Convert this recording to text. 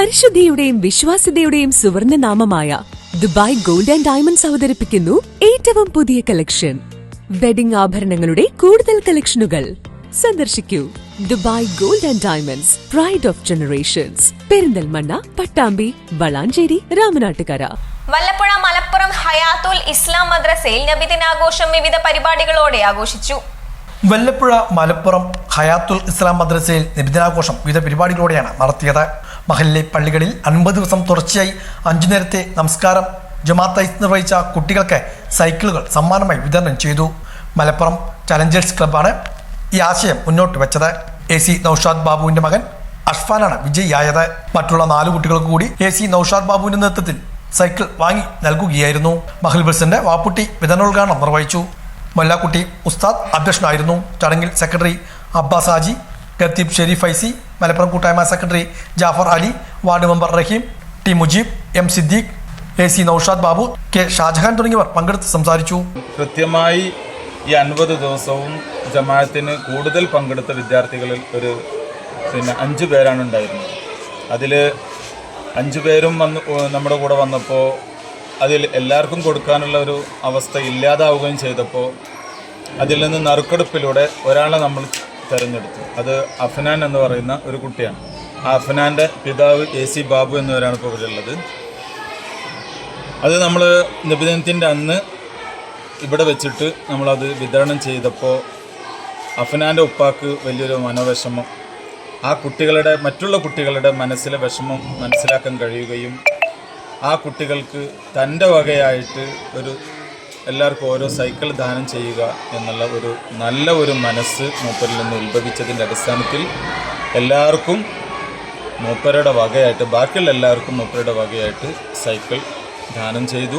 പരിശുദ്ധിയുടെയും വിശ്വാസ്യതയുടെയും സുവർണ നാമമായ ദുബായ് ഗോൾഡ് ആൻഡ് ഡയമണ്ട്സ് അവതരിപ്പിക്കുന്നു ഏറ്റവും പുതിയ കളക്ഷൻ വെഡിംഗ് ആഭരണങ്ങളുടെ കൂടുതൽ കളക്ഷനുകൾ സന്ദർശിക്കൂ. Dubai gold and diamonds pride of generations Perinthalmanna Pattambi Valanchery Ramanattukara. Vallappuzha Malappuram Hayathul Islam മദ്രസയിൽ നബിദിനാഘോഷം വിവിധ പരിപാടികളോടെ ആഘോഷിച്ചു. വല്ലപ്പുഴ മലപ്പുറം ഹയാത്തുൽ ഇസ്ലാം മദ്രസയിൽ നബിദിനാഘോഷം വിവിധ പരിപാടികളോടെയാണ് നടത്തിയത്. മഹലിലെ പള്ളികളിൽ അൻപത് ദിവസം തുടർച്ചയായി അഞ്ചു നേരത്തെ നമസ്കാരം. ജമാഅത്തായി നിർവഹിച്ച കുട്ടികൾക്ക് സൈക്കിളുകൾ സമ്മാനമായി വിതരണം ചെയ്തു. മലപ്പുറം ചലഞ്ചേഴ്സ് ക്ലബ്ബാണ് ഈ ആശയം മുന്നോട്ട് വെച്ചത്. എ സി നൌഷാദ് ബാബുവിന്റെ മകൻ അഷ്ഫാനാണ് വിജയിയായത്. മറ്റുള്ള നാല് കുട്ടികൾക്ക് കൂടി എ സി നൌഷാദ് ബാബുവിന്റെ നേതൃത്വത്തിൽ സൈക്കിൾ വാങ്ങി നൽകുകയായിരുന്നു. മഹൽ ബസിന്റെ വാപ്പുട്ടി വിതരണോദ്ഘാടനം നിർവഹിച്ചു. മൊല്ലാക്കുട്ടി ഉസ്താദ് അധ്യക്ഷനായിരുന്നു. ചടങ്ങിൽ സെക്രട്ടറി അബ്ബാസ് ഹാജി ഖത്തീബ് ഷെരീഫ് ഐസി മലപ്പുറം കൂട്ടായ്മ secretary Jafar Ali ward member Rahim T Mujeeb M Siddique A C Naushad Babu K Shajahan തുടങ്ങിയവർ പങ്കെടുത്ത് സംസാരിച്ചു. കൃത്യമായി ഈ അൻപത് ദിവസവും ജമാഅത്തിന് കൂടുതൽ പങ്കെടുത്ത വിദ്യാർത്ഥികളിൽ ഒരു പിന്നെ അഞ്ച് പേരാണ് ഉണ്ടായിരുന്നത്. അതിൽ അഞ്ച് പേരും വന്ന് നമ്മുടെ കൂടെ വന്നപ്പോൾ അതിൽ എല്ലാവർക്കും കൊടുക്കാനുള്ള ഒരു അവസ്ഥ ഇല്ലാതാവുകയും ചെയ്തപ്പോൾ അതിൽ നിന്ന് നറുക്കെടുപ്പിലൂടെ ഒരാളെ നമ്മൾ തിരഞ്ഞെടുത്തു. അത് അഫ്നാൻ എന്ന് പറയുന്ന ഒരു കുട്ടിയാണ്. ആ അഫ്നാന്റെ പിതാവ് എ സി ബാബു എന്നിവരാണ് ഇപ്പോൾ ഇവിടെയുള്ളത് അത് നമ്മൾ നിബിധനത്തിന്റെ അന്ന് ഇവിടെ വെച്ചിട്ട് നമ്മളത് വിതരണം ചെയ്തപ്പോൾ അഫ്നാന്റെ ഉപ്പാക്ക് വലിയൊരു മനോവിഷമം. ആ കുട്ടികളുടെ മറ്റുള്ള കുട്ടികളുടെ മനസ്സിലെ വിഷമം മനസ്സിലാക്കാൻ കഴിയുകയും ആ കുട്ടികൾക്ക് തന്റെ വകയായിട്ട് ഒരു എല്ലാവർക്കും ഓരോ സൈക്കിൾ ദാനം ചെയ്യുക എന്നുള്ള ഒരു നല്ല ഒരു മനസ്സ് മൂപ്പരിൽ നിന്ന് ഉത്ഭവിച്ചതിന്റെ അടിസ്ഥാനത്തിൽ എല്ലാവർക്കും മൂപ്പരുടെ വകയായിട്ട് ബാക്കിയുള്ള എല്ലാവർക്കും മൂപ്പരുടെ വകയായിട്ട് സൈക്കിൾ ദാനം ചെയ്തു.